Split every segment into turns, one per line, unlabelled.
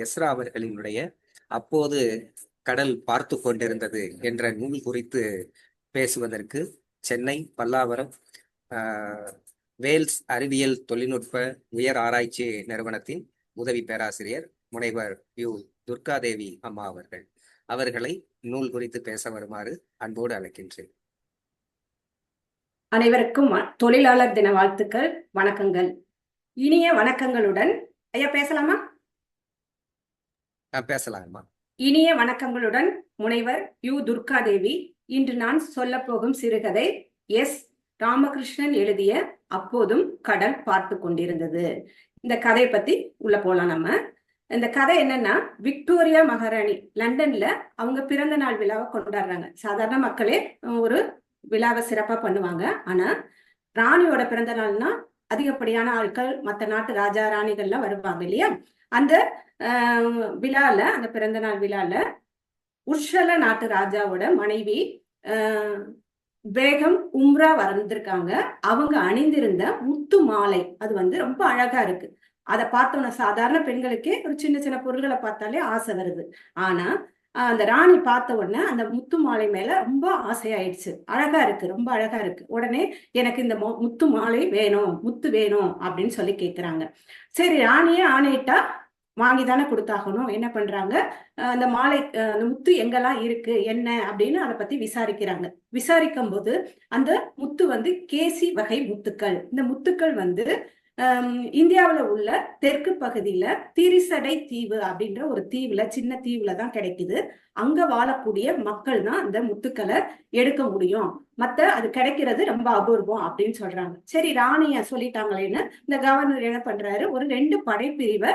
Ezra அவர்களினுடைய அப்போது கடல் பார்த்து கொண்டிருந்தது என்ற நூல் குறித்து பேசுவதற்கு சென்னை பல்லாவரம் வேல்ஸ் அறிவியல் தொழில்நுட்ப உயர் ஆராய்ச்சி நிறுவனத்தின் உதவி பேராசிரியர் முனைவர் யு. துர்காதேவி அம்மா அவர்கள். அவர்களை நூல் குறித்து பேச வருமாறு அன்போடு அழைக்கின்றேன்.
அனைவருக்கும் தொழிலாளர் தின வாழ்த்துக்கள் வணக்கங்கள். இனிய வணக்கங்களுடன் ஐயா பேசலாமா?
ஆஹ்,
இனிய வணக்கங்களுடன் முனைவர் யு. துர்காதேவி இன்று நான் சொல்ல போகும் சிறுகதை எஸ். ராமகிருஷ்ணன் எழுதிய அப்போதும் கடல் பார்த்து கொண்டிருந்தது. இந்த கதையை பத்தி உள்ள போலாம் நம்ம. இந்த கதை என்னன்னா விக்டோரியா மகாராணி லண்டன்ல அவங்க பிறந்த நாள் விழாவை கொண்டாடுறாங்க. சாதாரண மக்களே ஒரு விழாவை சிறப்பா பண்ணுவாங்க. ஆனா ராணியோட பிறந்த நாள்னா அதிகப்படியான ஆட்கள் மற்ற நாட்டு ராஜா ராணிகள்லாம் வருவாங்க இல்லையா? அந்த விழால அந்த பிறந்த நாள் விழால உர்ஷல நாட்டு ராஜாவோட மனைவி பேகம் உம்ரா வந்திருக்காங்க. அவங்க அணிந்திருந்த முத்து மாலை அது வந்து ரொம்ப அழகா இருக்கு. அதை பார்த்தோன்னா சாதாரண பெண்களுக்கே ஒரு சின்ன சின்ன பொருள்களை பார்த்தாலே ஆசை வருது. ஆனா அந்த ராணி பார்த்த உடனே அந்த முத்து மாலை மேல ரொம்ப ஆசையாயிடுச்சு. அழகா இருக்கு ரொம்ப அழகா இருக்கு. உடனே எனக்கு இந்த முத்து மாலை வேணும் முத்து வேணும் அப்படின்னு சொல்லி கேக்குறாங்க. சரி ராணியே ஆணையிட்டா வாங்கி தானே கொடுத்தாகணும். என்ன பண்றாங்க? அந்த மாலை அந்த முத்து எங்கெல்லாம் இருக்கு? என்ன? அப்படின்னு அதை பத்தி விசாரிக்கிறாங்க. விசாரிக்கும் போது அந்த முத்து வந்து கேசி வகை முத்துக்கள். இந்த முத்துக்கள் வந்து இந்தியாவில் இந்தியாவுல உள்ள தெற்கு பகுதியில திரிசடை தீவு அப்படின்ற ஒரு தீவுல சின்ன தீவுல தான் கிடைக்குது. அங்க வாழக்கூடிய மக்கள் தான் அந்த முத்துக்களை எடுக்க முடியும். மத்த அது கிடைக்கிறது ரொம்ப அபூர்வம் அப்படின்னு சொல்றாங்க. சரி ராணிய சொல்லிட்டாங்களேன்னு இந்த கவர்னர் என்ன பண்றாரு? ஒரு ரெண்டு படைப்பிரிவை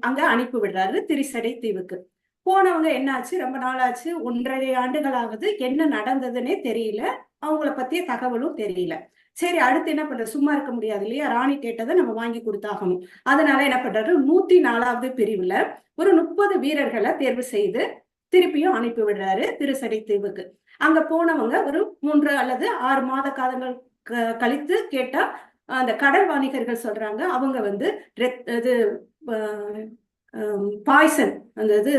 அங்க அனுப்பி விடுறாரு திரிசடை தீவுக்கு. போனவங்க என்னாச்சு? ரொம்ப நாளாச்சு. ஒன்றரை ஆண்டுகளாவது என்ன நடந்ததுன்னே தெரியல. அவங்கள பத்திய தகவலும் தெரியல. சரி அடுத்து என்ன பண்ற சும்மா இருக்க முடியாது இல்லையா? ராணி கேட்டதை நம்ம வாங்கி கொடுத்தாகணும். அதனால என்ன பண்றாரு? நூத்தி நாலாவது பிரிவுல ஒரு முப்பது வீரர்களை தேர்வு செய்து திருப்பியும் அனுப்பி விடுறாரு திருசடை தீவுக்கு. அங்க போனவங்க ஒரு மூன்று அல்லது ஆறு மாத காலங்கள் க- கழித்து கேட்டா அந்த கடல் வாணிகர்கள் சொல்றாங்க. அவங்க வந்து ரெத்- இது Um, பாய்சன் அந்த இது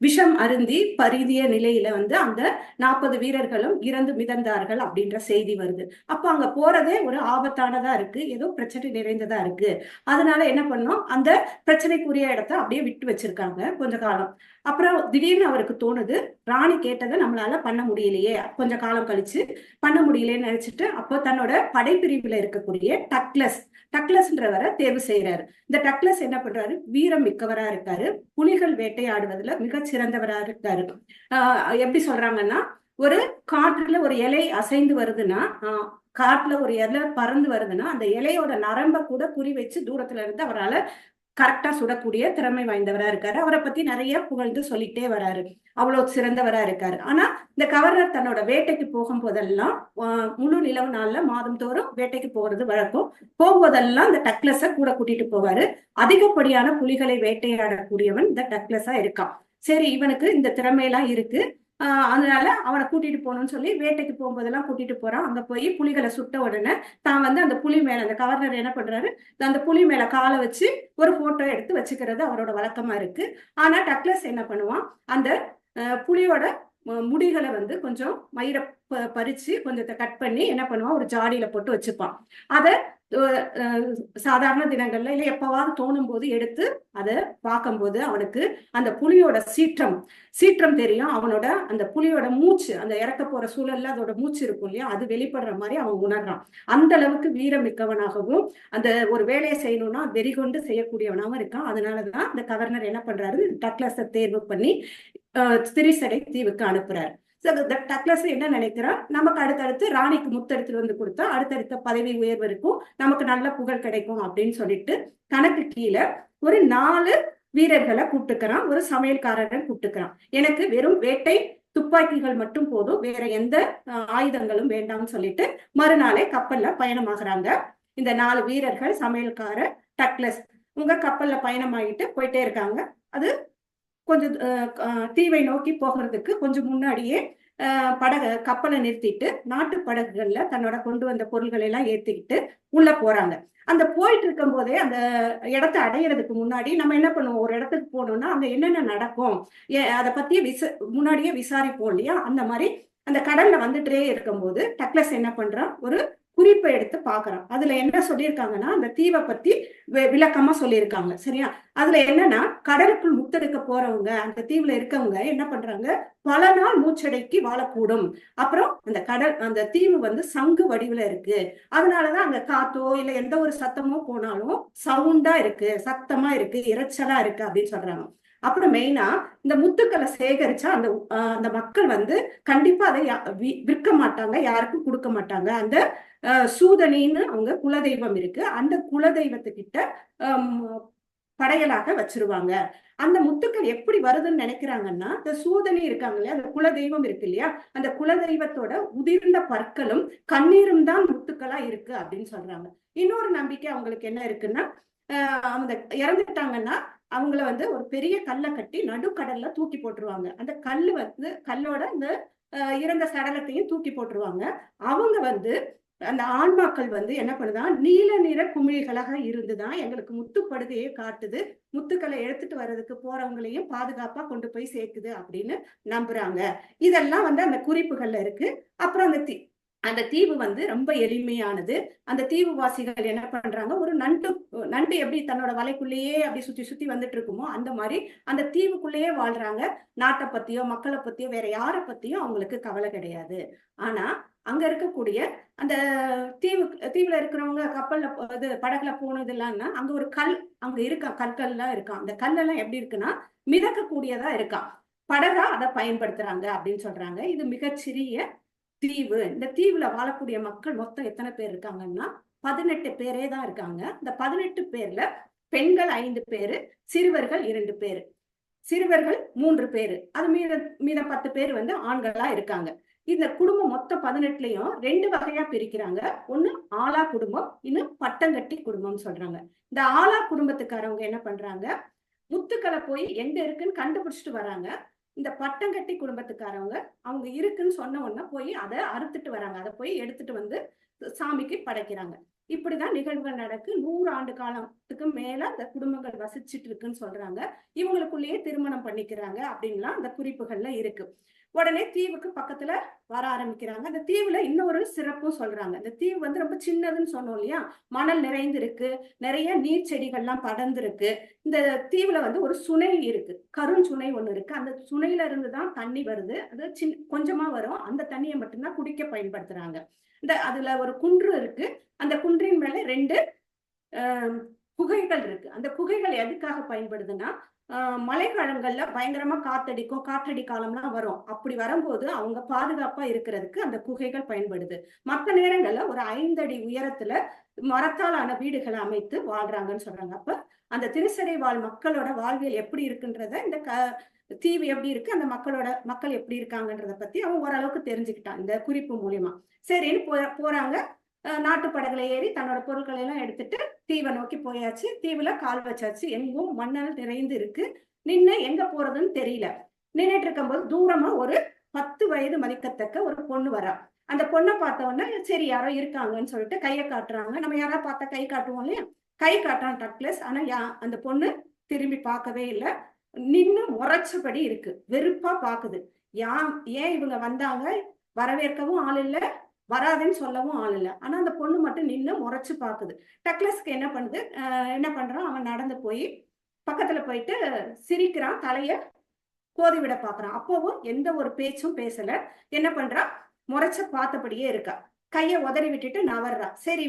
விஷம் அருந்தி பரிதிய நிலையில வந்து அந்த நாற்பது வீரர்களும் இறந்து மிதந்தார்கள் அப்படின்ற செய்தி வருது. அப்ப அங்க போறதே ஒரு ஆபத்தானதா இருக்கு ஏதோ பிரச்சனை நிறைந்ததா இருக்கு. அதனால என்ன பண்ணோம்? அந்த பிரச்சனைக்குரிய இடத்த அப்படியே விட்டு வச்சிருக்காங்க கொஞ்ச காலம். அப்புறம் திடீர்னு அவருக்கு தோணுது ராணி கேட்டதை நம்மளால பண்ண முடியலையே. கொஞ்ச காலம் கழிச்சு பண்ண முடியலையேன்னு நினைச்சிட்டு அப்போ தன்னோட படைப்பிரிவுல இருக்கக்கூடிய டக்லஸ் டக்லஸ்ன்றவரை தேர்வு செய்யறாரு இந்த டக்லஸ் என்ன பண்றாரு? வீரம் மிக்கவரா இருக்காரு. புலிகள் வேட்டையாடுவதுல மிக சிறந்தவரா இருக்காரு. ஆஹ் எப்படி சொல்றாங்கன்னா ஒரு காற்றுல ஒரு இலை அசைந்து வருதுன்னா ஆஹ் காட்டுல ஒரு இலை பறந்து வருதுன்னா அந்த இலையோட நரம்ப கூட குறி வச்சு தூரத்துல இருந்து அவரால கரெக்டா சுடக்கூடிய திறமை வாய்ந்தவரா இருக்காரு. அவரை பத்தி நிறைய புகழ்ந்து சொல்லிட்டே வராரு. அவ்வளவு சிறந்தவரா இருக்காரு. ஆனா இந்த கவர்னர் தன்னோட வேட்டைக்கு போகும் போதெல்லாம் முழு நிலவு நாள்ல மாதம் தோறும் வேட்டைக்கு போறது வழக்கம். போகும்போதெல்லாம் இந்த டக்லஸ கூட கூட்டிட்டு போவாரு. அதிகப்படியான புலிகளை வேட்டையாடக்கூடியவன் இந்த டக்லஸா இருக்கான். சரி இவனுக்கு இந்த திறமையெல்லாம் இருக்கு. அதனால அவனை கூட்டிட்டு போகணும்னு சொல்லி வேட்டைக்கு போகும்போதெல்லாம் கூட்டிட்டு போறான். அங்க போய் புலிகளை சுட்ட உடனே தான் வந்து அந்த புலி மேல அந்த கவர்னர் என்ன பண்றாரு? அந்த புலி மேல காலை வச்சு ஒரு போட்டோ எடுத்து வச்சுக்கிறது அவரோட வழக்கமா இருக்கு. ஆனா டக்லஸ் என்ன பண்ணுவான்? அந்த புலியோட முடிகளை வந்து கொஞ்சம் மயிரை ப- பறிச்சு கொஞ்சத்தை கட் பண்ணி என்ன பண்ணுவான்? ஒரு ஜாடியில போட்டு வச்சுப்பான். அதை சாதாரண தினங்கள்ல இல்ல எப்பவாவது தோணும் போது எடுத்து அதை பார்க்கும்போது அவனுக்கு அந்த புலியோட சீற்றம் சீற்றம் தெரியும். அவனோட அந்த புலியோட மூச்சு அந்த இறக்க போற சூழல்ல அதோட மூச்சு இருக்கும் இல்லையா? அது வெளிப்படுற மாதிரி அவன் உணர்றான். அந்த அளவுக்கு வீரமிக்கவனாகவும் அந்த ஒரு வேலையை செய்யணும்னா வெறி கொண்டு செய்யக்கூடியவனாகவும் இருக்கான். அதனாலதான் அந்த கவர்னர் என்ன பண்றாரு? டக்ளஸை தேர்வு பண்ணி திரிசடை தீவுக்கு அனுப்புறாரு. டக்ளஸ் என்ன நினைக்கிறான் நமக்கு அடுத்தடுத்து ராணிக்கு முத்தெடுத்துட்டு வந்து கொடுத்தா அடுத்தடுத்த பதவி உயர்வு இருக்கும். நமக்கு நல்ல புகழ் கிடைக்கும் அப்படின்னு சொல்லிட்டு தனக்கு கீழே ஒரு நாலு வீரர்களை கூப்பிட்டுக்கிறான். ஒரு சமையல்காரரை கூப்பிட்டுக்கிறான். எனக்கு வெறும் வேட்டை துப்பாக்கிகள் மட்டும் போதும். வேற எந்த ஆயுதங்களும் வேண்டாம்னு சொல்லிட்டு மறுநாளே கப்பல்ல பயணமாகறாங்க. இந்த நாலு வீரர்கள் சமையல்காரர் டக்லஸ் உங்க கப்பல்ல பயணமாகிட்டு போயிட்டே இருக்காங்க. அது கொஞ்சம் தீவை நோக்கி போகிறதுக்கு கொஞ்சம் முன்னாடியே படக கப்பலை நிறுத்திட்டு நாட்டு படகுகள்ல தன்னோட கொண்டு வந்த பொருள்களை எல்லாம் ஏத்திக்கிட்டு உள்ள போறாங்க. அந்த போயிட்டு இருக்கும் போதே அந்த இடத்தை அடையிறதுக்கு முன்னாடி நம்ம என்ன பண்ணுவோம்? ஒரு இடத்துக்கு போனோம்னா அங்க என்னென்ன நடக்கும்? ஏ- அதை பத்தி விச முன்னாடியே விசாரிப்போம் இல்லையா? அந்த மாதிரி அந்த கடல்ல வந்துட்டே இருக்கும்போது டக்ளஸ் என்ன பண்றான்? ஒரு குறிப்பை எடுத்து பாக்குறோம் அதுல என்ன சொல்லியிருக்காங்கன்னா அந்த தீவை பத்தி வி- விளக்கமா சொல்லியிருக்காங்க. சரியா? அதுல என்னன்னா கடலுக்குள் முத்தெடுக்க போறவங்க அந்த தீவுல இருக்கவங்க என்ன பண்றாங்க? பல நாள் மூச்சடைக்கு வாழக்கூடும். அப்புறம் அந்த கடல் அந்த தீவு வந்து சங்கு வடிவுல இருக்கு. அதனாலதான் அந்த காத்தோ இல்ல எந்த ஒரு சத்தமோ போனாலும் சவுண்டா இருக்கு சத்தமா இருக்கு இரைச்சலா இருக்கு அப்படின்னு சொல்றாங்க. அப்புறம் மெயினா இந்த முத்துக்களை சேகரிச்சா அந்த அந்த மக்கள் வந்து கண்டிப்பா அதை விற்க மாட்டாங்க யாருக்கும் கொடுக்க மாட்டாங்க. அந்த சூதனின்னு அவங்க குலதெய்வம் இருக்கு. அந்த குலதெய்வத்துக்கிட்ட படையலாக வச்சிருவாங்க. அந்த முத்துக்கள் எப்படி வருதுன்னு நினைக்கிறாங்கன்னா இந்த சூதனி இருக்காங்க இல்லையா அந்த குலதெய்வம் இருக்கு இல்லையா அந்த குலதெய்வத்தோட உதிர்ந்த பற்களும் கண்ணீரும் தான் முத்துக்களா இருக்கு அப்படின்னு சொல்றாங்க. இன்னொரு நம்பிக்கை அவங்களுக்கு என்ன இருக்குன்னா ஆஹ் இறந்துட்டாங்கன்னா அவங்கள வந்து ஒரு பெரிய கல்லை கட்டி நடுக்கடல்ல தூக்கி போட்டுருவாங்க. அந்த கல் வந்து கல்லோட இந்த இறந்த சடலத்தையும் தூக்கி போட்டுருவாங்க. அவங்க வந்து அந்த ஆன்மாக்கள் வந்து என்ன பண்ணுதான் நீல நிற குமிழிகளாக இருந்துதான் எங்களுக்கு முத்துப்படுகையை காட்டுது. முத்துக்களை எடுத்துட்டு வர்றதுக்கு போறவங்களையும் பாதுகாப்பா கொண்டு போய் சேர்க்குது அப்படின்னு நம்புறாங்க. இதெல்லாம் வந்து அந்த குறிப்புகள்ல இருக்கு. அப்புறம் அந்த அந்த தீவு வந்து ரொம்ப எளிமையானது. அந்த தீவுவாசிகள் என்ன பண்றாங்க? ஒரு நண்டு நண்டு எப்படி தன்னோட வலைக்குள்ளேயே அப்படி சுத்தி சுத்தி வந்துட்டு இருக்குமோ அந்த மாதிரி அந்த தீவுக்குள்ளேயே வாழ்றாங்க. நாட்டை பத்தியோ மக்களை பத்தியோ வேற யாரை பத்தியும் அவங்களுக்கு கவலை கிடையாது. ஆனா அங்க இருக்கக்கூடிய அந்த தீவு தீவுல இருக்கிறவங்க கப்பல்ல இது படகுல போனது இல்லைன்னா அங்க ஒரு கல் அங்க இருக்கா கற்கள்லாம் இருக்கான் அந்த கல்லெல்லாம் எப்படி இருக்குன்னா மிதக்கக்கூடியதா இருக்கான் படகா அதை பயன்படுத்துறாங்க அப்படின்னு சொல்றாங்க. இது மிகச்சிறிய தீவு. இந்த தீவுல வாழக்கூடிய மக்கள் மொத்தம் எத்தனை பேர் இருக்காங்கன்னா பதினெட்டு பேரே தான் இருக்காங்க. இந்த பதினெட்டு பேர்ல பெண்கள் ஐந்து பேரு சிறுவர்கள் இரண்டு பேரு. சிறுவர்கள் மூன்று பேரு. அது மீத மீத பத்து பேர் வந்து ஆண்களா இருக்காங்க. இந்த குடும்பம் மொத்தம் பதினெட்டுலயும் ரெண்டு வகையா பிரிக்கிறாங்க. ஒண்ணு ஆலா குடும்பம் இன்னும் பட்டங்கட்டி குடும்பம் சொல்றாங்க. இந்த ஆலா குடும்பத்துக்காரவங்க என்ன பண்றாங்க? முத்துக்களை போய் எங்க இருக்குன்னு கண்டுபிடிச்சிட்டு வராங்க. இந்த பட்டங்கட்டி குடும்பத்துக்காரவங்க அவங்க இருக்குன்னு சொன்ன உடனே போய் அதை அறுத்துட்டு வராங்க. அதை போய் எடுத்துட்டு வந்து சாமிக்கு படைக்கிறாங்க. இப்படிதான் நிகழ்வுகள் நடக்கு. நூறு ஆண்டு காலத்துக்கு மேல அந்த குடும்பங்கள் வசிச்சிட்டு இருக்குன்னு சொல்றாங்க. இவங்களுக்குள்ளேயே திருமணம் பண்ணிக்கிறாங்க அப்படின்லாம் அந்த குறிப்புகள்ல இருக்கு. உடனே தீவுக்கு பக்கத்துல வர ஆரம்பிக்கிறாங்க. அந்த தீவுல இன்னொரு சிறப்பும் சொல்றாங்க. இந்த தீவு வந்து ரொம்ப சின்னதுன்னு சொன்னோம் இல்லையா? மணல் நிறைந்திருக்கு. நிறைய நீர் செடிகள்லாம் படர்ந்துருக்கு. இந்த தீவுல வந்து ஒரு சுனை இருக்கு. கருஞ்சுனை ஒண்ணு இருக்கு. அந்த சுனையில இருந்து தான் தண்ணி வருது. அது சின் கொஞ்சமா வரும். அந்த தண்ணியை மட்டும்தான் குடிக்க பயன்படுத்துறாங்க. இந்த அதுல ஒரு குன்று இருக்கு. அந்த குன்றின் மேல ரெண்டு குகைகள் இருக்கு. அந்த குகைகள் எதுக்காக பயன்படுதுன்னா மழைக்காலங்கள்ல பயங்கரமா காத்தடிக்கும் காற்றடி காலம்லாம் வரும். அப்படி வரும்போது அவங்க பாதுகாப்பா இருக்கிறதுக்கு அந்த குகைகள் பயன்படுது. மற்ற நேரங்கள்ல ஒரு ஐந்தடி உயரத்துல மரத்தாலான வீடுகளை அமைத்து வாழ்றாங்கன்னு சொல்றாங்க. அப்ப அந்த திருசடை வாழ் மக்களோட வாழ்வியல் எப்படி இருக்குன்றத இந்த க தீவு எப்படி இருக்கு அந்த மக்களோட மக்கள் எப்படி இருக்காங்கன்றத பத்தி அவன் ஓரளவுக்கு தெரிஞ்சுக்கிட்டான் இந்த குறிப்பு மூலியமா. சரின்னு போ போறாங்க. நாட்டு படகுல ஏறி தன்னோட பொருட்களை எல்லாம் எடுத்துட்டு தீவை நோக்கி போயாச்சு. தீவுல கால் வச்சாச்சு. எங்கும் மண்ணல் நிறைந்து இருக்கு. நின்று எங்க போறதுன்னு தெரியல. நின்றுட்டு இருக்கும்போது தூரமா ஒரு பத்து வயது மதிக்கத்தக்க ஒரு பொண்ணு வரா. அந்த பொண்ணை பார்த்த சரி யாரோ இருக்காங்கன்னு சொல்லிட்டு கையை காட்டுறாங்க. நம்ம யாரா பார்த்தா கை காட்டுவோம் இல்லையா? கை காட்டான் டக்லஸ் ஆனா யா அந்த பொண்ணு திரும்பி பார்க்கவே இல்லை. நின்று முறைச்சபடி இருக்கு. வெறுப்பா பாக்குது யா ஏன் இவங்க வந்தாங்க? வரவேற்கவும் ஆள் இல்லை. வராதுன்னு சொல்லவும் ஆள் இல்லை. ஆனா அந்த பொண்ணு மட்டும் நின்று முறைச்சு பாக்குது. டக்லஸ்க்கு என்ன பண்ணுது? என்ன பண்றான்? அவன் நடந்து போய் பக்கத்துல போயிட்டு சிரிக்கிறான் தலைய கோதி விட பாக்குறான். அப்போவும் எந்த ஒரு பேச்சும் பேசல. என்ன பண்றான் முறைச்ச பார்த்தபடியே இருக்கா. கையை உதறி விட்டுட்டு நவர்றா. சரி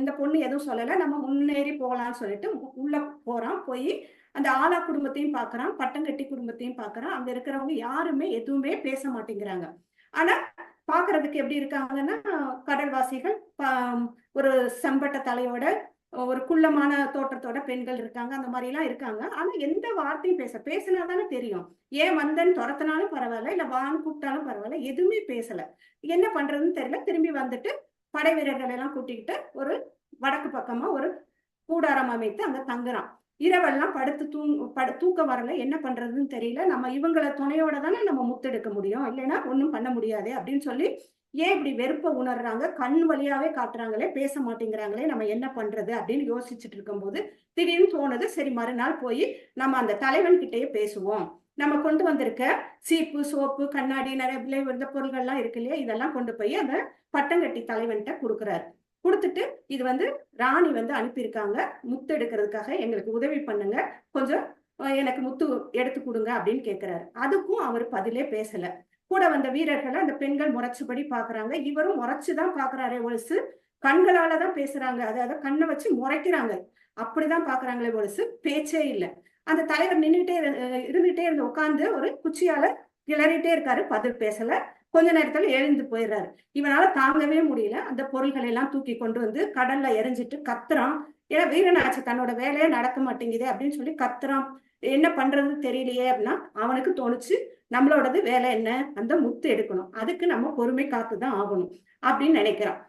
இந்த பொண்ணு எதுவும் சொல்லல. நம்ம முன்னேறி போகலாம்னு சொல்லிட்டு உள்ள போறான். போய் அந்த ஆலா குடும்பத்தையும் பார்க்கறான் பட்டங்கட்டி குடும்பத்தையும் பார்க்கறான் அங்க இருக்கிறவங்க யாருமே எதுவுமே பேச மாட்டேங்கிறாங்க. ஆனா பாக்குறதுக்கு எப்படி இருக்காங்கன்னா கடல்வாசிகள் ப- ஒரு செம்பட்ட தலையோட ஒரு குள்ளமான தோற்றத்தோட பெண்கள் இருக்காங்க அந்த மாதிரி எல்லாம் இருக்காங்க. ஆனா எந்த வார்த்தையும் பேச பேசினா தானே தெரியும். ஏன் வந்தேன்னு துரத்தினாலும் பரவாயில்ல இல்ல வான்னு கூப்பிட்டாலும் பரவாயில்ல எதுவுமே பேசல. என்ன பண்றதுன்னு தெரியல. திரும்பி வந்துட்டு படை வீரர்கள் எல்லாம் கூட்டிக்கிட்டு ஒரு வடக்கு பக்கமா ஒரு கூடாரம் அமைத்து அங்க தங்குறான். இரவெல்லாம் படுத்து தூங் படு தூக்கம் வரல என்ன பண்றதுன்னு தெரியல. நம்ம இவங்கள துணையோட தானே நம்ம முத்தெடுக்க முடியும். இல்லைன்னா ஒன்றும் பண்ண முடியாது அப்படின்னு சொல்லி ஏன் இப்படி வெறுப்பை உணர்றாங்க? கண் வழியாவே காட்டுறாங்களே பேச மாட்டேங்கிறாங்களே நம்ம என்ன பண்றது அப்படின்னு யோசிச்சுட்டு இருக்கும்போது திடீர்னு தோணுது சரி மறுநாள் போய் நம்ம அந்த தலைவன் கிட்டேயே பேசுவோம். நம்ம கொண்டு வந்திருக்க சீப்பு சோப்பு கண்ணாடி நிறைய விலை உயர்ந்த பொருள்கள்லாம் இருக்கு இல்லையா? இதெல்லாம் கொண்டு போய் அந்த பட்டங்கட்டி தலைவன்கிட்ட கொடுக்குறாரு. கொடுத்துட்டு இது வந்து ராணி வந்து அனுப்பியிருக்காங்க. முத்து எடுக்கிறதுக்காக எங்களுக்கு உதவி பண்ணுங்க. கொஞ்சம் எனக்கு முத்து எடுத்து கொடுங்க அப்படின்னு கேட்கிறாரு அதுக்கும் அவர் பதிலே பேசல. கூட வந்த வீரர்களை அந்த பெண்கள் முறைச்சுபடி பாக்குறாங்க. இவரும் முறைச்சுதான் பாக்குறாரே ஒழுசு கண்களாலதான் பேசுறாங்க. அதாவது கண்ணை வச்சு முறைக்கிறாங்க. அப்படிதான் பாக்குறாங்களே ஒழுசு பேச்சே இல்லை. அந்த தலைவர் நின்றுட்டே இருந்துட்டே இருந்து உட்காந்து ஒரு குச்சியால கிளறிட்டே இருக்காரு. பதில் பேசல. கொஞ்ச நேரத்துல எழுந்து போயிடுறாரு. இவனால தாங்கவே முடியல. அந்த பொருள்களை எல்லாம் தூக்கி கொண்டு வந்து கடல்ல எரிஞ்சிட்டு கத்துறான். ஏன்னா வீரனாச்சு தன்னோட வேலையே நடக்க மாட்டேங்குதே அப்படின்னு சொல்லி கத்துறான். என்ன பண்றது தெரியலையே அப்படின்னா அவனுக்கு தோணுச்சு நம்மளோடது வேலை என்ன? அந்த முத்து எடுக்கணும். அதுக்கு நம்ம பொறுமை காத்துதான் ஆகணும் அப்படின்னு நினைக்கிறான்.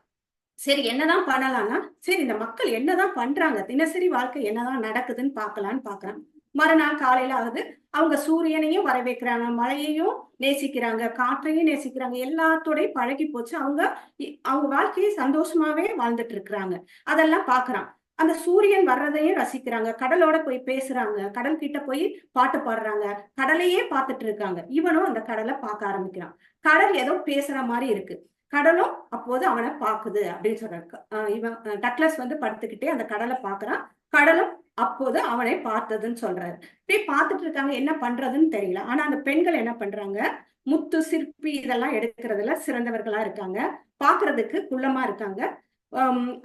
சரி என்னதான் பண்ணலாம்னா சரி இந்த மக்கள் என்னதான் பண்றாங்க? தினசரி வாழ்க்கை என்னதான் நடக்குதுன்னு பார்க்கலான்னு பாக்குறான் மறுநாள் காலையில ஆகுது அவங்க சூரியனையும் வரவேற்கிறாங்க மழையையும் நேசிக்கிறாங்க காற்றையும் நேசிக்கிறாங்க எல்லாத்தோடையும் பழகி போச்சு. அவங்க இ- அவங்க வாழ்க்கையை சந்தோஷமாவே வாழ்ந்துட்டு இருக்கிறாங்க. அதெல்லாம் பாக்குறான் அந்த சூரியன் வர்றதையும் ரசிக்கிறாங்க. கடலோட போய் பேசுறாங்க. கடல் கிட்ட போய் பாட்டு பாடுறாங்க. கடலையே பார்த்துட்டு இருக்காங்க. இவனும் அந்த கடலை பார்க்க ஆரம்பிக்கிறான். கடல் ஏதோ பேசுற மாதிரி இருக்கு. கடலும் அப்போது அவனை பாக்குது அப்படின்னு சொல்றாரு. இவன் டக்லஸ் டக்ளஸ் வந்து படுத்துக்கிட்டே அந்த கடலை பாக்குறான் கடலும் அப்போது அவனை பார்த்ததுன்னு சொல்றாரு. இப்படி பார்த்துட்டு இருக்காங்க என்ன பண்றதுன்னு தெரியல. ஆனா அந்த பெண்கள் என்ன பண்றாங்க? முத்து சிற்பி இதெல்லாம் எடுக்கிறதுல சிறந்தவர்களா இருக்காங்க. பாக்குறதுக்கு குள்ளமா இருக்காங்க.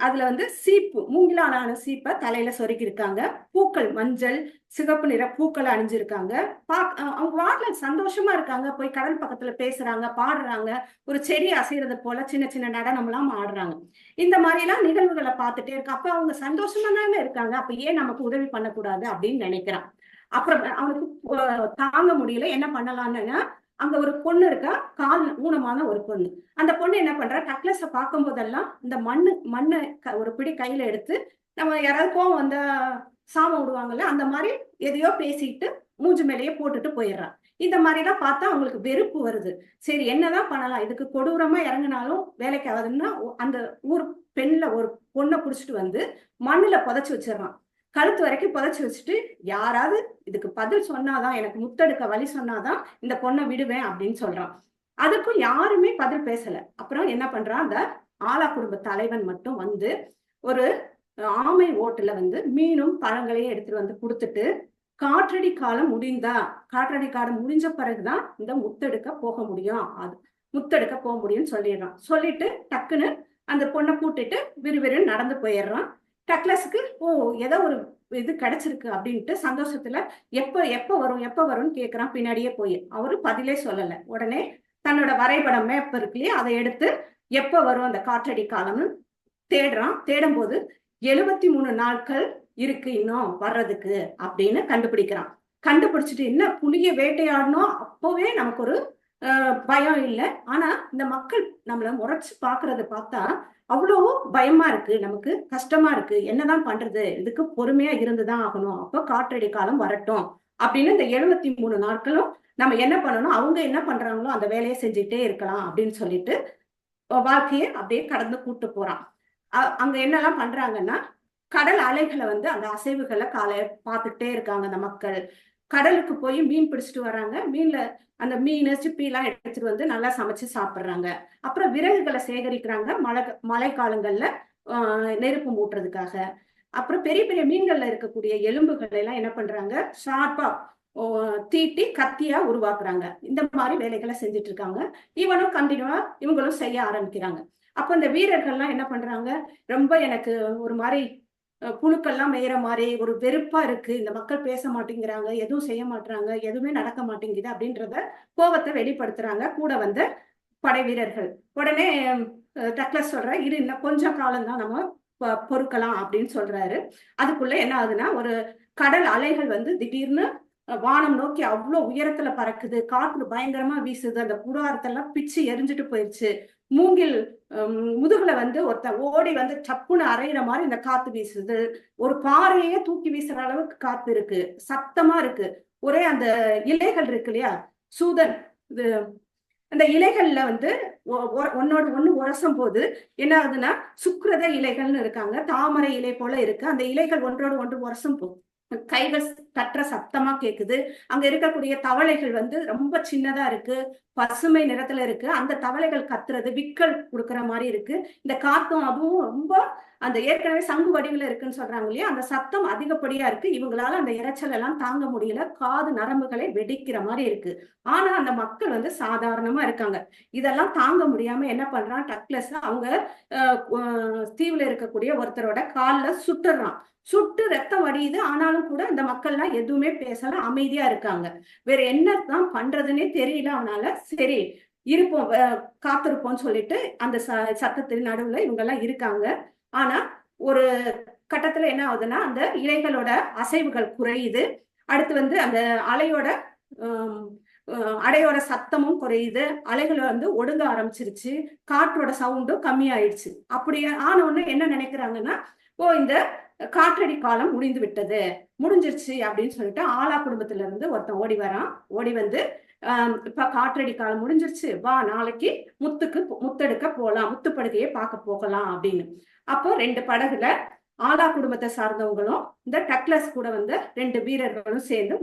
அதுல வந்து சீப்பு மூங்கிலாலான சீப்பை தலையில சொருக்கியிருக்காங்க. பூக்கள் மஞ்சள் சிகப்பு நிற பூக்களை அணிஞ்சிருக்காங்க. பாக் அவங்க வாடல சந்தோஷமா இருக்காங்க. போய் கடல் பக்கத்துல பேசுறாங்க பாடுறாங்க. ஒரு செடி அசைறது போல சின்ன சின்ன நடனம்லாம் ஆடுறாங்க. இந்த மாதிரி எல்லாம் நிகழ்வுகளை பார்த்துட்டே இருக்கு அப்ப அவங்க சந்தோஷமா தானே இருக்காங்க. அப்ப ஏன் நமக்கு உதவி பண்ணக்கூடாது அப்படின்னு நினைக்கிறான். அப்புறம் அவனுக்கு தாங்க முடியல. என்ன பண்ணலாம்னுன்னா அங்க ஒரு பொண்ணு இருக்கா? கால் ஊனமான ஒரு பொண்ணு. அந்த பொண்ணு என்ன பண்றா? டக்லஸ பார்க்கும் போதெல்லாம் இந்த மண்ணு மண்ணை க- ஒரு பிடி கையில எடுத்து நம்ம யாராவது அந்த சாமம் விடுவாங்கல்ல அந்த மாதிரி எதையோ பேசிட்டு மூஞ்சி மேலேயே போட்டுட்டு போயிடுறான் இந்த மாதிரிலாம் பார்த்தா அவங்களுக்கு வெறுப்பு வருது. சரி என்னதான் பண்ணலாம்? இதுக்கு கொடூரமா இறங்குனாலும் வேலைக்கு ஆகுதுன்னா அந்த ஊர் பெண்ல ஒரு பொண்ணை புடிச்சிட்டு வந்து மண்ணுல புதைச்சு வச்சிடறான். கழுத்து வரைக்கும் புதைச்சு வச்சுட்டு யாராவது இதுக்கு பதில் சொன்னாதான் எனக்கு முத்தெடுக்க வழி சொன்னாதான் இந்த பொண்ணை விடுவேன் அப்படின்னு சொல்றான். அதுக்கும் யாருமே பதில் பேசல. அப்புறம் என்ன பண்றான்? அந்த ஆலா குடும்ப தலைவன் மட்டும் வந்து ஒரு ஆமை ஓட்டுல வந்து மீனும் பழங்களையும் எடுத்துட்டு வந்து கொடுத்துட்டு காற்றடி காலம் முடிந்தா காற்றடி காலம் முடிஞ்ச பிறகுதான் இந்த முத்தெடுக்க போக முடியும். அது முத்தெடுக்க போக முடியும்னு சொல்லிடுறான். சொல்லிட்டு டக்குன்னு அந்த பொண்ணை கூட்டிட்டு விறுவிறுன்னு நடந்து போயிடுறான். டக்ளஸுக்கு ஓ ஏதோ ஒரு இது கிடைச்சிருக்கு அப்படின்ட்டு சந்தோஷத்துல எப்ப எப்ப வரும் எப்ப வரும்னு கேக்குறான். பின்னாடியே போய். அவரு பதிலே சொல்லல. உடனே தன்னோட வரைபடம் மேப் இருக்கு இல்லையா அதை எடுத்து எப்ப வரும் அந்த காற்றடி காலம்னு தேடுறான். தேடும் போது எழுபத்தி மூணு நாட்கள் இருக்கு இன்னும் வர்றதுக்கு அப்படின்னு கண்டுபிடிக்கிறான். கண்டுபிடிச்சிட்டு என்ன புளிய வேட்டையாடணும் அப்போவே நமக்கு ஒரு பயம் இல்லை. ஆனா இந்த மக்கள் நம்மள முறைச்சு பாக்குறத பார்த்தா அவ்வளோ பயமா இருக்கு. நமக்கு கஷ்டமா இருக்கு. என்னதான் பண்றது? இதுக்கு பொறுமையா இருந்துதான் ஆகணும். அப்போ காற்றடி காலம் வரட்டும். அப்படின்னு இந்த எழுபத்தி மூணு நாட்களும் நம்ம என்ன பண்ணணும்? அவங்க என்ன பண்றாங்களோ அந்த வேலையை செஞ்சுட்டே இருக்கலாம் அப்படின்னு சொல்லிட்டு வாழ்க்கையை அப்படியே கடந்து கூட்டு போறான். அ- அங்க என்னெல்லாம் பண்றாங்கன்னா கடல் அலைகளை வந்து அந்த அசைவுகளை காலை பார்த்துக்கிட்டே இருக்காங்க அந்த மக்கள். கடலுக்கு போய் மீன் பிடிச்சிட்டு வராங்க மீன்ல அந்த மீன் சிப்பிலாம் எடுத்துட்டு வந்து நல்லா சமைச்சு சாப்பிட்றாங்க. அப்புறம் விறகுகளை சேகரிக்கிறாங்க மழை மழை காலங்கள்ல நெருப்பு மூட்டுறதுக்காக. அப்புறம் பெரிய பெரிய மீன்கள்ல இருக்கக்கூடிய எலும்புகளை எல்லாம் என்ன பண்றாங்க? ஷார்ப்பா தீட்டி கத்தியா உருவாக்குறாங்க. இந்த மாதிரி வேலைகளை செஞ்சுட்டு இருக்காங்க. இவனும் கண்டினியூவா இவங்களும் செய்ய ஆரம்பிக்கிறாங்க. அப்ப இந்த வீரர்கள்லாம் என்ன பண்றாங்க? ரொம்ப எனக்கு ஒரு மாதிரி புழுக்கள்லாம் மேயிற மாதிரி ஒரு வெறுப்பா இருக்கு. இந்த மக்கள் பேச மாட்டேங்கிறாங்க எதுவும் செய்ய மாட்டாங்க எதுவுமே நடக்க மாட்டேங்குது அப்படின்றத கோபத்தை வெளிப்படுத்துறாங்க. கூட வந்த படை வீரர்கள். உடனே டக்ளஸ் சொல்ற இது இன்னும் கொஞ்சம் காலம்தான் நம்ம பொ- பொறுக்கலாம் அப்படின்னு சொல்றாரு. அதுக்குள்ள என்ன ஆகுதுன்னா ஒரு கடல் அலைகள் வந்து திடீர்னு வானம் நோக்கி அவ்வளோ உயரத்துல பறக்குது. காற்று பயங்கரமா வீசுது. அந்த கூடாரத்தெல்லாம் பிச்சு எரிஞ்சிட்டு போயிருச்சு. மூங்கில் முதுகுல வந்து ஒருத்த ஓடி வந்து சப்புன்னு அரைகிற மாதிரி இந்த காத்து வீசுது. ஒரு பாறையே தூக்கி வீசுற அளவுக்கு காத்து இருக்கு. சத்தமா இருக்கு. ஒரே அந்த இலைகள் இருக்கு இல்லையா? சூதன் இது அந்த இலைகள்ல வந்து ஒ- ஒ- ஒன்னோட ஒண்ணு உரசும் போது என்ன ஆகுதுன்னா சுக்கிரத இலைகள்னு இருக்காங்க. தாமரை இலை போல இருக்கு. அந்த இலைகள் ஒன்றோடு ஒன்று உரசும் போகுது கைகள் தற்ற சத்தமா கேக்குது. அங்க இருக்கக்கூடிய தவளைகள் வந்து ரொம்ப சின்னதா இருக்கு. பசுமை நிறத்துல இருக்கு. அந்த தவளைகள் கத்துறது விக்கல் கொடுக்குற மாதிரி இருக்கு. இந்த காத்தும் அதுவும் ரொம்ப அந்த ஏற்கனவே சங்கு வடிவில் இருக்குன்னு சொல்றாங்க இல்லையா? அந்த சத்தம் அதிகப்படியா இருக்கு. இவங்களால அந்த இறைச்சல் எல்லாம் தாங்க முடியல. காது நரம்புகளை வெடிக்கிற மாதிரி இருக்கு. ஆனா அந்த மக்கள் வந்து சாதாரணமா இருக்காங்க. இதெல்லாம் தாங்க முடியாம என்ன பண்றான்? டக்லஸ் அவங்க தீவுல இருக்கக்கூடிய ஒருத்தரோட காலில் சுட்டுறான். சுட்டு ரத்தம் வடியுது. ஆனாலும் கூட அந்த மக்கள்லாம் எதுவுமே பேசல. அமைதியா இருக்காங்க. வேற என்னதான் பண்றதுன்னே தெரியல அவனால. சரி இருப்போம் காத்திருப்போம்னு சொல்லிட்டு அந்த ச- சத்தத்தின் நடுவுல இவங்க எல்லாம் இருக்காங்க. ஆனா ஒரு கட்டத்துல என்ன ஆகுதுன்னா அந்த இலைகளோட அசைவுகள் குறையுது. அடுத்து வந்து அந்த அலையோட அடையோட சத்தமும் குறையுது. அலைகள் வந்து ஒடுங்க ஆரம்பிச்சிருச்சு. காற்றோட சவுண்டும் கம்மியாயிடுச்சு. அப்படி ஆன என்ன நினைக்கிறாங்கன்னா ஓ இந்த காற்றடி காலம் முடிந்து விட்டது. முடிஞ்சிருச்சு அப்படின்னு சொல்லிட்டு ஆலா குடும்பத்துல இருந்து ஒருத்தன் ஓடி வரான். ஓடி வந்து இப்ப காற்றடி காலம் முடிஞ்சிருச்சு. வா நாளைக்கு முத்துக்கு முத்தெடுக்க முத்தெடுக்க முத்து முத்துப்படுகையை பார்க்க போகலாம் அப்படின்னு. அப்போ ரெண்டு படகுல ஆலா குடும்பத்தை சார்ந்தவங்களும் இந்த டக்லஸ் கூட வந்து ரெண்டு வீரர்களும் சேர்ந்து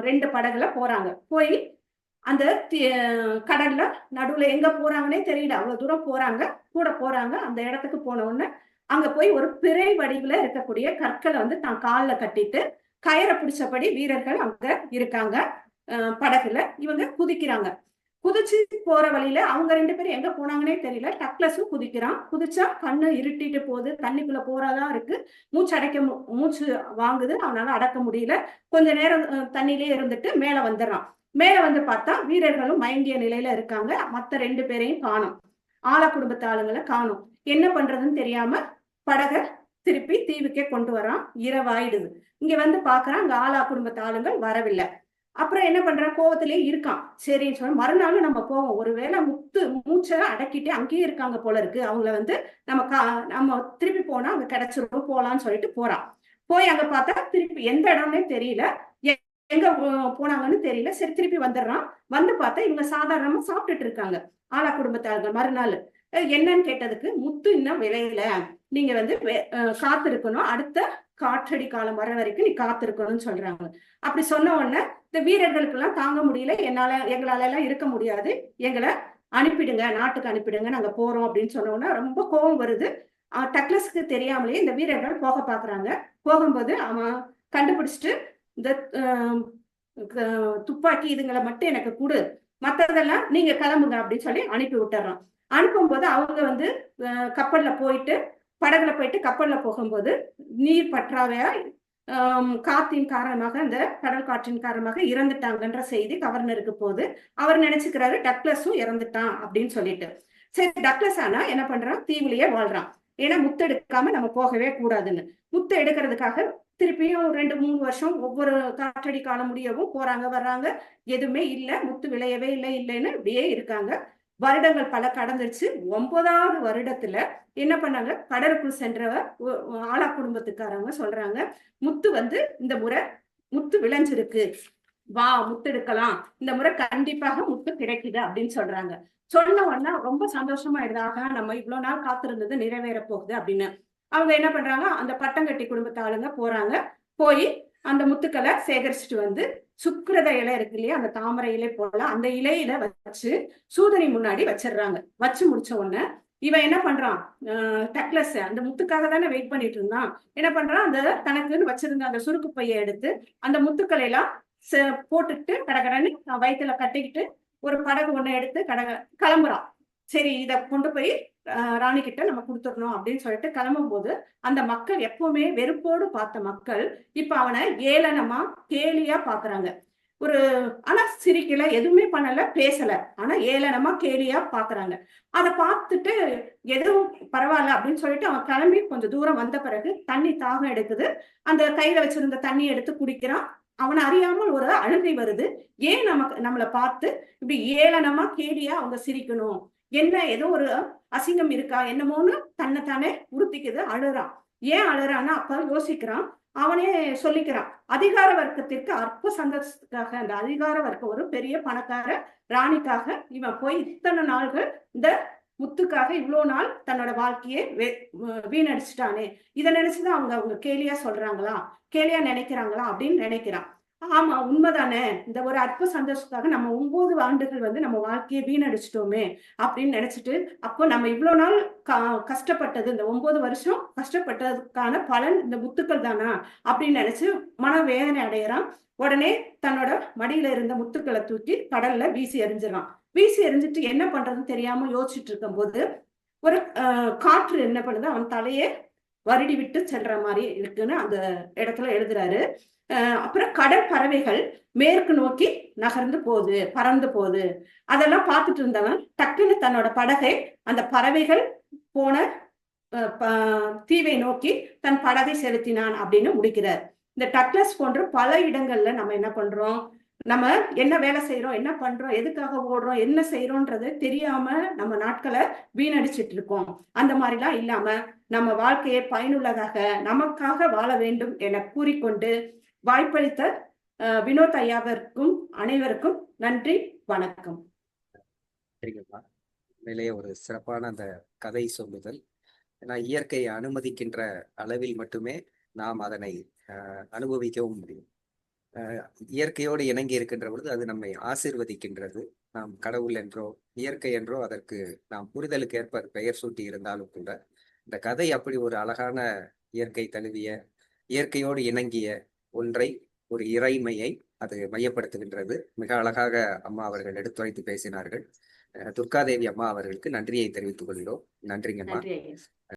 ரெண்டு படகுல போறாங்க. போய் அந்த தி- கடல்ல நடுவுல எங்க போறாங்கன்னே தெரியல. அவ்வளவு தூரம் போறாங்க. கூட போறாங்க. அந்த இடத்துக்கு போன உடனே அங்க போய் ஒரு பிறை வடிவுல இருக்கக்கூடிய கற்களை வந்து தான் காலில் கட்டிட்டு கயிறை பிடிச்சபடி வீரர்கள் அங்க இருக்காங்க. படகுல இவங்க குதிக்கிறாங்க. குதிச்சு போற வழியில அவங்க ரெண்டு பேரும் எங்க போனாங்கன்னே தெரியல. டக்லஸும் குதிக்கிறான். குதிச்சா கண்ணு இருட்டிட்டு போகுது. தண்ணிக்குள்ள போறாதான் இருக்கு. மூச்சு அடைக்க மு- மூச்சு வாங்குது. அவனால அடக்க முடியல. கொஞ்ச நேரம் தண்ணியிலே இருந்துட்டு மேல வந்துடுறான். மேல வந்து பார்த்தா வீரர்களும் மயங்கிய நிலையில இருக்காங்க. மத்த ரெண்டு பேரையும் காணும். ஆள குடும்பத்து ஆளுங்களை காணும். என்ன பண்றதுன்னு தெரியாம படக திருப்பி தீவுக்கே கொண்டு வரான். இரவாயிடுது. இங்க வந்து பாக்குறான் அங்க ஆளா குடும்பத்து ஆளுங்கள் வரவில்லை. அப்புறம் என்ன பண்றான் கோவத்திலே இருக்கான் சரின்னு சொல்லி மறுநாள் நம்ம போவோம். ஒருவேளை முத்து மூச்சை அடக்கிட்டு அங்கேயே இருக்காங்க போல இருக்கு. அவங்கள வந்து நம்ம கா நம்ம திருப்பி போனா அங்க கிடைச்சிரும் போலான்னு சொல்லிட்டு போறான் போய் அங்க பார்த்தா திருப்பி எந்த இடம்னே தெரியல. எங்க போ- போனாங்கன்னு தெரியல. சரி திருப்பி வந்துடுறான். வந்து பார்த்தா இவங்க சாதாரணமா சாப்பிட்டுட்டு இருக்காங்க. ஆலா குடும்பத்தார்கள் மறுநாள். என்னன்னு கேட்டதுக்கு முத்து இன்னும் விளையல. நீங்க வந்து காத்திருக்கணும். அடுத்த காற்றடி காலம் வர வரைக்கும் நீ காத்திருக்கணும்னு சொல்றாங்க. அப்படி சொன்ன உடனே இந்த வீரர்களுக்கு எல்லாம் தாங்க முடியல. என்னால எங்களால எல்லாம் இருக்க முடியாது. எங்களை அனுப்பிடுங்க நாட்டுக்கு அனுப்பிடுங்க நாங்க போறோம் அப்படின்னு சொன்ன உடனே ரொம்ப கோபம் வருது. டக்லஸ்க்கு டக்ளஸ்க்கு தெரியாமலே இந்த வீரர்கள் போக பாக்குறாங்க. போகும்போது அவன் கண்டுபிடிச்சிட்டு இந்த க- துப்பாக்கி இதுங்களை மட்டும் எனக்கு கொடு. மற்றதெல்லாம் நீங்க கிளம்புங்க அப்படின்னு சொல்லி அனுப்பி விட்டுறான். அனுப்பும்போது அவங்க வந்து கப்பல்ல போயிட்டு படகுல போயிட்டு கப்பல்ல போகும்போது நீர் பற்றாவையா காத்தின் காரணமாக அந்த கடல் காற்றின் காரணமாக இறந்துட்டாங்கன்ற செய்தி கவர்னருக்கு போகுது. அவர் நினைச்சுக்கிறாரு டக்ளஸும் இறந்துட்டான் அப்படின்னு சொல்லிட்டு. சரி டக்ளஸ் ஆனா என்ன பண்றான்? தீவுலயே வாழ்றான். ஏன்னா முத்தெடுக்காம நம்ம போகவே கூடாதுன்னு. முத்து எடுக்கிறதுக்காக திருப்பியும் ரெண்டு மூணு வருஷம் ஒவ்வொரு காற்றடி காலம் முடியவும் போறாங்க வர்றாங்க. எதுவுமே இல்லை முத்து விளையவே இல்லை இல்லைன்னு அப்படியே இருக்காங்க. வருடங்கள் பல கடந்துருச்சு. ஒன்பதாவது வருடத்துல என்ன பண்ணாங்க? கடலுக்குள் சென்றவர் ஆலா குடும்பத்துக்காரங்க சொல்றாங்க முத்து வந்து இந்த முறை முத்து விளைஞ்சிருக்கு. வா முத்து எடுக்கலாம். இந்த முறை கண்டிப்பாக முத்து கிடைக்குது அப்படின்னு சொல்றாங்க. சொன்ன உடனே ரொம்ப சந்தோஷமா ஆக நம்ம இவ்வளவு நாள் காத்திருந்தது நிறைவேற போகுது அப்படின்னு. அவங்க என்ன பண்றாங்க? அந்த பட்டங்கட்டி குடும்பத்து ஆளுங்க போறாங்க. போய் அந்த முத்துக்களை சேகரிச்சுட்டு வந்து சுக்கிரத இலை இருக்கு இல்லையா? அந்த தாமரை இலை போல அந்த இலையில வச்சு சூதனி முன்னாடி வச்சிடுறாங்க. வச்சு முடிச்ச உடனே இவன் என்ன பண்றான்? டக்லஸ் அந்த முத்துக்காக தானே வெயிட் பண்ணிட்டு இருந்தான். என்ன பண்றான்? அந்த தனக்குன்னு வச்சிருந்த அந்த சுருக்கு பையை எடுத்து அந்த முத்துக்களை எல்லாம் போட்டுட்டு கடகடன்னு வயிற்றுல கட்டிக்கிட்டு ஒரு படகு ஒண்ணு எடுத்து கடக கிளம்புறான். சரி இத கொண்டு போய் ராணி கிட்ட நம்ம கொடுத்துடணும் அப்படின்னு சொல்லிட்டு கிளம்பும் போது அந்த மக்கள் எப்பவுமே வெறுப்போடு பார்த்த மக்கள் இப்ப அவனை ஏளனமா கேலியா பாக்குறாங்க. ஒரு ஆனா சிரிக்கல எதுவுமே பண்ணல பேசல. ஆனா ஏளனமா கேலியா பாக்குறாங்க. அதை பார்த்துட்டு எதுவும் பரவாயில்ல அப்படின்னு சொல்லிட்டு அவன் கிளம்பி கொஞ்சம் தூரம் வந்த பிறகு தண்ணி தாகம் எடுக்குது. அந்த கையில வச்சிருந்த தண்ணி எடுத்து குடிக்கிறான். அவனை அறியாமல் ஒரு அழுகை வருது. ஏன் நமக்கு நம்மளை பார்த்து இப்படி ஏளனமா கேலியா அவங்க சிரிக்கணும்? என்ன ஏதோ ஒரு அசிங்கம் இருக்கா என்னமோன்னு தன்னைத்தானே உறுத்திக்குது அழுறான் ஏன் அழுறான்னு அப்ப யோசிக்கிறான் அவனே சொல்லிக்கிறான் அதிகார வர்க்கத்திற்கு அற்ப சந்தோஷத்துக்காக அந்த அதிகார வர்க்கம் ஒரு பெரிய பணக்கார ராணிக்காக இவன் போய் இத்தனை நாள்கள் இந்த முத்துக்காக இவ்வளோ நாள் தன்னோட வாழ்க்கையை வே- வீணடிச்சிட்டானே. இதை நினைச்சுதான் அவங்க அவங்க கேலியா சொல்றாங்களா கேலியா நினைக்கிறாங்களா அப்படின்னு நினைக்கிறான். ஆமா உண்மைதானே. இந்த ஒரு அற்ப சந்தோஷத்துக்காக நம்ம ஒன்பது ஆண்டுகள் வந்து நம்ம வாழ்க்கையை வீணடிச்சிட்டோமே அப்படின்னு நினைச்சிட்டு அப்போ நம்ம இவ்வளவு நாள் கஷ்டப்பட்டது இந்த ஒன்பது வருஷம் கஷ்டப்பட்டதுக்கான பலன் இந்த முத்துக்கள் தானா அப்படின்னு நினைச்சு மனவேதனை அடையறான். உடனே தன்னோட மடியில இருந்த முத்துக்களை தூக்கி கடல்ல வீசி எறிஞ்சிடறான். வீசி எறிஞ்சிட்டு என்ன பண்றதுன்னு தெரியாம யோசிச்சுட்டு இருக்கும்போது ஒரு காற்று என்ன பண்ணுது? அவன் தலையே வருடி விட்டு செல்ற மாதிரி இருக்குன்னு அந்த இடத்துல எழுதுறாரு. அப்புறம் கடல் பறவைகள் மேற்கு நோக்கி நகர்ந்து போகுது பறந்து போகுது. அதெல்லாம் பார்த்துட்டு இருந்தவன் டக்குன்னு தன்னோட படகை அந்த பறவைகள் போன ப- தீவை நோக்கி தன் படகை செலுத்தினான் அப்படின்னு முடிக்கிறார். இந்த டக்ளஸ் போன்ற பல இடங்கள்ல நம்ம என்ன பண்றோம்? நம்ம என்ன வேலை செய்யறோம் என்ன பண்றோம் எதுக்காக ஓடுறோம் என்ன செய்யறோன்றது தெரியாம நம்ம நாட்களை வீணடிச்சிட்டு இருக்கோம். அந்த மாதிரிலாம் இல்லாம நம்ம வாழ்க்கையை பயனுள்ளதாக நமக்காக வாழ வேண்டும் என கூறிக்கொண்டு வாய்ப்பளித்த வினோத் ஐயாவிற்கும் அனைவருக்கும் நன்றி வணக்கம்.
சரிங்கம்மா உண்மையிலேயே ஒரு சிறப்பான அந்த கதை சொல்லுதல். ஏன்னா இயற்கை அனுமதிக்கின்ற அளவில் மட்டுமே நாம் அதனை அஹ், அனுபவிக்கவும் முடியும். இயற்கையோடு இணங்கி இருக்கின்ற பொழுது அது நம்மை ஆசிர்வதிக்கின்றது. நாம் கடவுள் என்றோ இயற்கை என்றோ அதற்கு நாம் புரிதலுக்கு ஏற்ப பெயர் சூட்டி இருந்தாலும் கூட இந்த கதை அப்படி ஒரு அழகான இயற்கை தழுவிய இயற்கையோடு இணங்கிய ஒன்றை ஒரு இறைமையை அது மையப்படுத்துகின்றது. மிக அழகாக அம்மா அவர்கள் எடுத்துரைத்து பேசினார்கள். அஹ் துர்காதேவி அம்மா அவர்களுக்கு நன்றியை தெரிவித்துக் கொள்கிறோம். நன்றிங்கம்மா.
நன்றி